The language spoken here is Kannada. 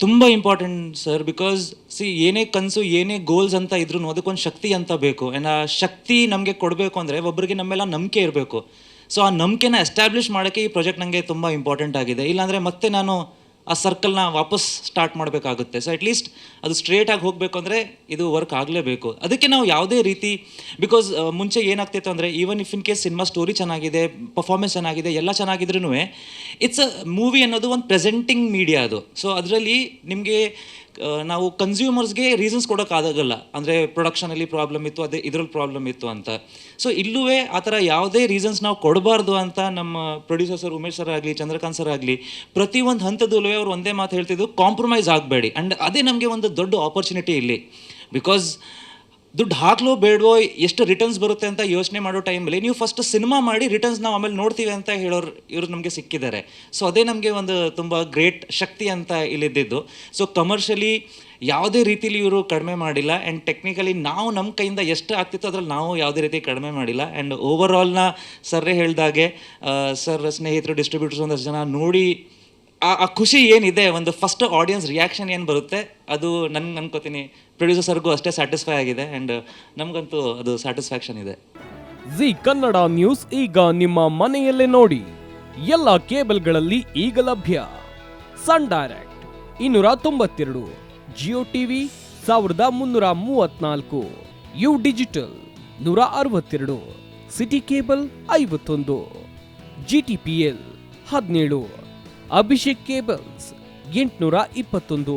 ತುಂಬ ಇಂಪಾರ್ಟೆಂಟ್ ಸರ್ ಬಿಕಾಸ್ ಸಿ ಏನೇ ಕನಸು, ಏನೇ ಗೋಲ್ಸ್ ಅಂತ ಇದ್ರೂ ಅದಕ್ಕೊಂದು ಶಕ್ತಿ ಅಂತ ಬೇಕು. ಆ್ಯಂಡ್ ಆ ಶಕ್ತಿ ನಮಗೆ ಕೊಡಬೇಕು ಅಂದರೆ ಒಬ್ಬರಿಗೆ ನಮ್ಮೆಲ್ಲ ನಂಬಿಕೆ ಇರಬೇಕು. ಸೊ ಆ ನಂಬಿಕೆನ ಎಸ್ಟಾಬ್ಲಿಷ್ ಮಾಡೋಕ್ಕೆ ಈ ಪ್ರಾಜೆಕ್ಟ್ ನನಗೆ ತುಂಬ ಇಂಪಾರ್ಟೆಂಟ್ ಆಗಿದೆ. ಇಲ್ಲಾಂದರೆ ಮತ್ತೆ ನಾನು ಆ ಸರ್ಕಲ್ನ ವಾಪಸ್ ಸ್ಟಾರ್ಟ್ ಮಾಡಬೇಕಾಗುತ್ತೆ. ಸೊ ಅಟ್ಲೀಸ್ಟ್ ಅದು ಸ್ಟ್ರೇಟಾಗಿ ಹೋಗಬೇಕು ಅಂದರೆ ಇದು ವರ್ಕ್ ಆಗಲೇಬೇಕು. ಅದಕ್ಕೆ ನಾವು ಯಾವುದೇ ರೀತಿ ಬಿಕಾಸ್ ಮುಂಚೆ ಏನಾಗ್ತಿತ್ತು ಅಂದರೆ even if in case cinema story ಚೆನ್ನಾಗಿದೆ ಪರ್ಫಾರ್ಮೆನ್ಸ್ ಚೆನ್ನಾಗಿದೆ, ಎಲ್ಲ ಚೆನ್ನಾಗಿದ್ರೂ ಇಟ್ಸ್ ಅ ಮೂವಿ ಅನ್ನೋದು ಒಂದು ಪ್ರೆಸೆಂಟಿಂಗ್ ಮೀಡಿಯಾ ಅದು. ಸೊ ಅದರಲ್ಲಿ ನಿಮಗೆ ನಾವು ಕನ್ಸ್ಯೂಮರ್ಸ್ಗೆ ರೀಸನ್ಸ್ ಕೊಡೋಕ್ಕಾಗಲ್ಲ ಅಂದರೆ ಪ್ರೊಡಕ್ಷನಲ್ಲಿ ಪ್ರಾಬ್ಲಮ್ ಇತ್ತು, ಅದೇ ಇದರಲ್ಲಿ ಪ್ರಾಬ್ಲಮ್ ಇತ್ತು ಅಂತ. ಸೊ ಇಲ್ಲೂ ಆ ಥರ ಯಾವುದೇ ರೀಸನ್ಸ್ ನಾವು ಕೊಡಬಾರ್ದು ಅಂತ ನಮ್ಮ ಪ್ರೊಡ್ಯೂಸರ್ ಸರ್ ಉಮೇಶ್ ಸರ್ ಆಗಲಿ, ಚಂದ್ರಕಾಂತ್ ಸರ್ ಆಗಲಿ ಪ್ರತಿಯೊಂದು ಹಂತದಲ್ಲೂ ಅವ್ರು ಒಂದೇ ಮಾತು ಹೇಳ್ತಿದ್ದು ಕಾಂಪ್ರಮೈಸ್ ಆಗಬೇಡಿ. ಆ್ಯಂಡ್ ಅದೇ ನಮಗೆ ಒಂದು ದೊಡ್ಡ ಆಪರ್ಚುನಿಟಿ ಇಲ್ಲಿ. ಬಿಕಾಸ್ ದುಡ್ಡು ಹಾಕ್ಲೋ ಬೇಡವೋ, ಎಷ್ಟು ರಿಟರ್ನ್ಸ್ ಬರುತ್ತೆ ಅಂತ ಯೋಚನೆ ಮಾಡೋ ಟೈಮಲ್ಲಿ ನೀವು ಫಸ್ಟ್ ಸಿನಿಮಾ ಮಾಡಿ ರಿಟರ್ನ್ಸ್ ನಾವು ಆಮೇಲೆ ನೋಡ್ತೀವಿ ಅಂತ ಹೇಳೋರು ಇವರು ನಮಗೆ ಸಿಕ್ಕಿದ್ದಾರೆ. ಸೊ ಅದೇ ನಮಗೆ ಒಂದು ತುಂಬ ಗ್ರೇಟ್ ಶಕ್ತಿ ಅಂತ ಇಲ್ಲಿದ್ದಿದ್ದು. ಸೊ ಕಮರ್ಷಿಯಲಿ ಯಾವುದೇ ರೀತಿಲಿ ಇವರು ಕಡಿಮೆ ಮಾಡಿಲ್ಲ ಆ್ಯಂಡ್ ಟೆಕ್ನಿಕಲಿ ನಾವು ನಮ್ಮ ಕೈಯಿಂದ ಎಷ್ಟು ಆಗ್ತಿತ್ತು ಅದ್ರಲ್ಲಿ ನಾವು ಯಾವುದೇ ರೀತಿ ಕಡಿಮೆ ಮಾಡಿಲ್ಲ. ಆ್ಯಂಡ್ ಓವರ್ ಆಲ್ನ ಸರ್ರೇ ಹೇಳಿದಾಗೆ ಸರ್ ಸ್ನೇಹಿತರು ಡಿಸ್ಟ್ರಿಬ್ಯೂಟರ್ಸ್ ಒಂದಷ್ಟು ಜನ ನೋಡಿ, ಆ ಆ ಖುಷಿ ಏನಿದೆ, ಒಂದು ಫಸ್ಟ್ ಆಡಿಯನ್ಸ್ ರಿಯಾಕ್ಷನ್ ಏನು ಬರುತ್ತೆ? ಅದು ನನ್ಗೆ ಅನ್ಕೋತೀನಿ. ಪ್ರೊಡ್ಯೂಸರ್ಗೂ ಸರ್ಗೂ ಅಷ್ಟೇ ಸ್ಯಾಟಿಸ್ಫೈ ಆಗಿದೆ ಆ್ಯಂಡ್ ನಮಗಂತೂ ಅದು ಸ್ಯಾಟಿಸ್ಫ್ಯಾಕ್ಷನ್ ಇದೆ. ಜಿ ಕನ್ನಡ ನ್ಯೂಸ್ ಈಗ ನಿಮ್ಮ ಮನೆಯಲ್ಲೇ ನೋಡಿ. ಎಲ್ಲ ಕೇಬಲ್ಗಳಲ್ಲಿ ಈಗ ಲಭ್ಯ. ಸನ್ ಡೈರೆಕ್ಟ್ ಇನ್ನೂರ ತೊಂಬತ್ತೆರಡು ಜಿಯೋ ಟಿವಿ ಸಾವಿರದ ಮುನ್ನೂರ ಮೂವತ್ನಾಲ್ಕು ಯು ಡಿಜಿಟಲ್ ನೂರ ಅರವತ್ತೆರಡು ಸಿಟಿ ಕೇಬಲ್ ಐವತ್ತೊಂದು ಜಿ ಟಿ ಪಿ ಎಲ್ ಹದಿನೇಳು ಅಭಿಷೇಕ್ ಕೇಬಲ್ಸ್ ಎಂಟುನೂರ ಇಪ್ಪತ್ತೊಂದು.